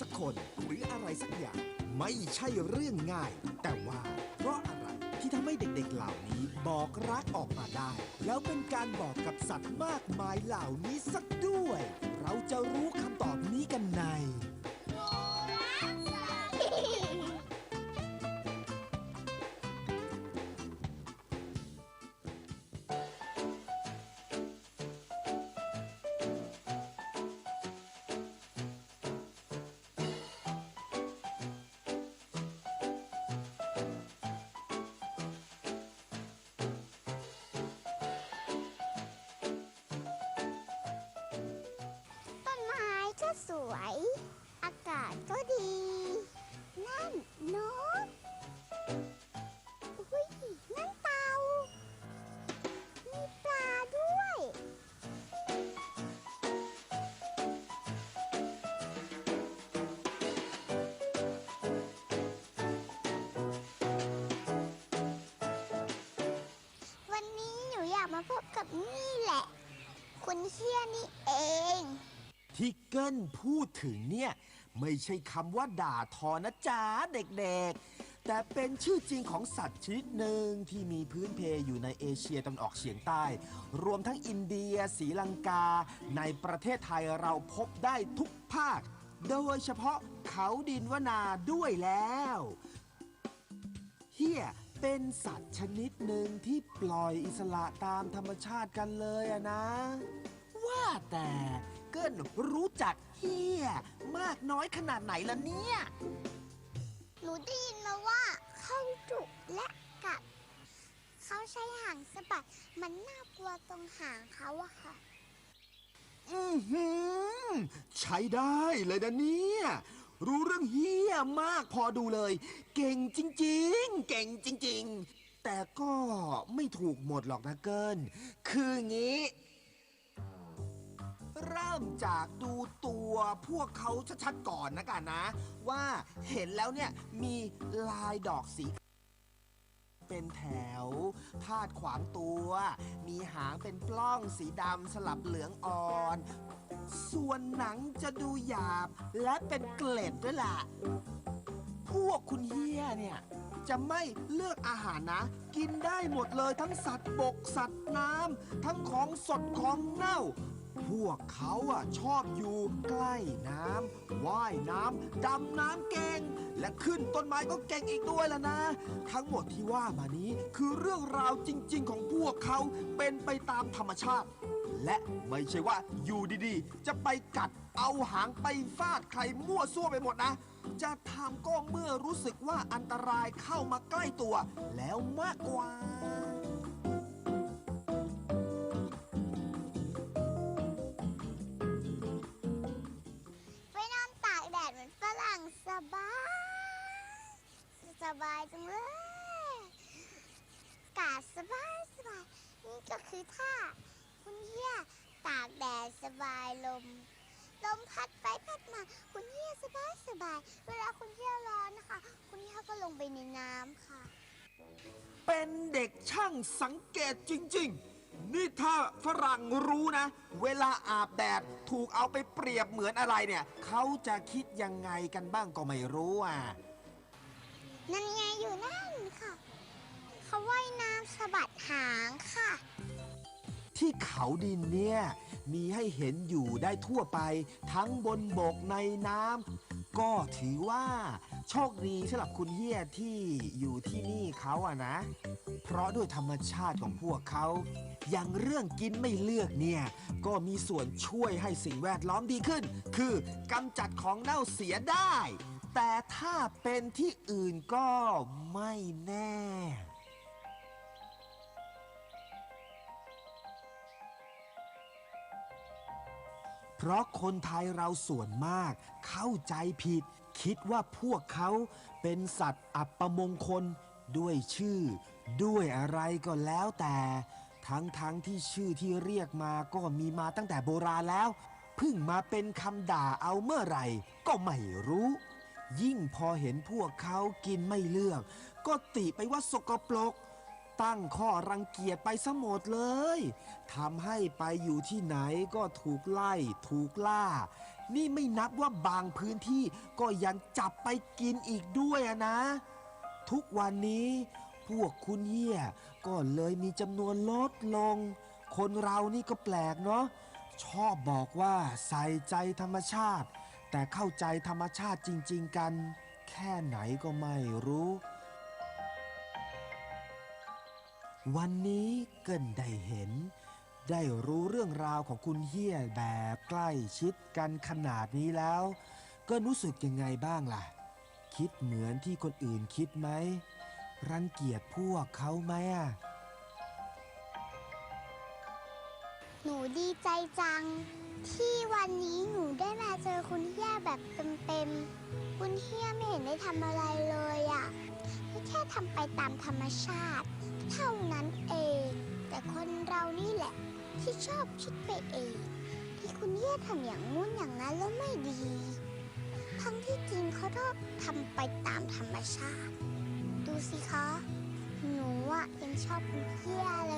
สักคนหรืออะไรสักอย่าง ไม่ใช่เรื่องง่าย แต่ว่าเพราะอะไรที่ทำให้เด็กๆเหล่านี้บอกรักออกมาได้ แล้วเป็นการบอกกับสัตว์มากมายเหล่านี้สักด้วย กับนี่แหละ คุณเฮียนี่เอง ที่เกิ้ลพูดถึงเนี่ย ไม่ใช่คำว่าด่าทอนะจ๊ะเด็กๆ แต่เป็นชื่อจริงของสัตว์ชนิดหนึ่งที่มีพื้นเพอยู่ในเอเชียตะวันออกเฉียงใต้ รวมทั้งอินเดียศรีลังกา ในประเทศไทยเราพบได้ทุกภาค โดยเฉพาะเขาดินวนาด้วยแล้ว เฮีย เป็นสัตว์ชนิดหนึ่งที่ปล่อยอิสระตามธรรมชาติกันเลยอะนะ ว่าแต่เกิลรู้จักเฮียมากน้อยขนาดไหนล่ะเนี่ย หนูได้ยินมาว่าเขาดุและกัด เขาใช้หางสะบัด มันน่ากลัวตรงหางเขาอะค่ะ อือหือ ใช้ได้เลยนะเนี่ย รู้เรื่องเฮี้ยมากพอดูเลย เก่งจริง ๆ เก่งจริง ๆ แต่ก็ไม่ถูกหมดหรอกนะเกิน คืองี้ เริ่มจากดูตัวพวกเขาชัดๆก่อนนะกันนะ ว่าเห็นแล้วเนี่ยมีลายดอกสีเป็นแถว พาดขวางตัว มีหางเป็นปล้องสีดำสลับเหลืองอ่อน ส่วนหนังจะดูหยาบและเป็นเกล็ดด้วยล่ะ พวกคุณเฮียเนี่ย จะไม่เลือกอาหารนะ กินได้หมดเลยทั้งสัตว์บกสัตว์น้ำทั้งของสดของเน่า พวกเขาอะชอบอยู่ใกล้น้ำว่ายน้ำดำน้ำเก่ง และขึ้นต้นไม้ก็เก่งอีกด้วยล่ะนะ ทั้งหมดที่ว่ามานี้คือเรื่องราวจริง ๆ ของพวกเขาเป็นไปตามธรรมชาติ และไม่ใช่ว่าอยู่ดีๆ จะไปกัดเอาหางไปฟาดใครมั่วซั่วไปหมดนะจะทำก็เมื่อรู้สึกว่าอันตรายเข้ามาใกล้ตัว แล้วมากกว่า อนฝรั่งสบาย สบายจังเลยกาศสบายสบายนี่ก็คือท่าคุณเฮียตากแดดสบายลม ลมพัดไปพัดมา คุณเฮียสบายสบาย เวลาคุณเฮียร้อนนะคะ คุณเฮียก็ลงไปในน้ำค่ะ เป็นเด็กช่างสังเกตจริง ๆ นี่ถ้าฝรั่งรู้นะ เวลาอาบแดดถูกเอาไปเปรียบเหมือนอะไรเนี่ย เขาจะคิดยังไงกันบ้างก็ไม่รู้อะ นั่นไงอยู่นั่นค่ะ เขาว่ายน้ำสะบัดหางค่ะ ที่เขาดินเนี่ย มีให้เห็นอยู่ได้ทั่วไป ทั้งบนบกในน้ำก็ถือว่า โชคดีสำหรับคุณเฮียที่อยู่ที่นี่เขาอะนะ เพราะด้วยธรรมชาติของพวกเขาอย่างเรื่องกินไม่เลือกเนี่ย ก็มีส่วนช่วยให้สิ่งแวดล้อมดีขึ้น คือกำจัดของเน่าเสียได้ แต่ถ้าเป็นที่อื่นก็ไม่แน่ เพราะคนไทยเราส่วนมากเข้าใจผิด คิดว่าพวกเขาเป็นสัตว์อัปมงคล ด้วยชื่อ ด้วยอะไรก็แล้วแต่ ทั้งทั้งที่ชื่อที่เรียกมาก็มีมาตั้งแต่โบราณแล้วเพิ่งมาเป็นคำด่าเอาเมื่อไหร่ ก็ไม่รู้ ยิ่งพอเห็นพวกเขากินไม่เลือก ก็ติไปว่าสกปรก ตั้งข้อรังเกียจไปซะหมดเลยทำให้ไปอยู่ที่ไหนก็ถูกไล่ ถูกล่า นี่ไม่นับว่าบางพื้นที่ก็ยังจับไปกินอีกด้วยนะ ทุกวันนี้พวกคุณเหี้ยก็เลยมีจำนวนลดลง คนเรานี่ก็แปลกเนาะชอบบอกว่าใส่ใจธรรมชาติ แต่เข้าใจธรรมชาติจริง ๆ กัน แค่ไหนก็ไม่รู้ วันนี้เกินได้เห็น ได้รู้เรื่องราวของคุณเฮียแบบใกล้ชิดกันขนาดนี้แล้ว ก็รู้สึกยังไงบ้างล่ะ คิดเหมือนที่คนอื่นคิดไหม รังเกียจพวกเขาไหมอะ หนูดีใจจัง ที่วันนี้หนูได้มาเจอคุณเฮียแบบเต็มๆ คุณเฮียไม่เห็นได้ทำอะไรเลยอะแค่ทำไปตามธรรมชาติ เท่านั้นเอง แต่คนเรานี่แหละ ที่ชอบคิดไปเอง ที่คุณเย่ทำอย่างงู้นอย่างนั้นแล้วไม่ดีทั้งที่จริงเขาต้องทำไปตามธรรมชาติ ดูสิคะ หนูอะยังชอบคุณเย่เลย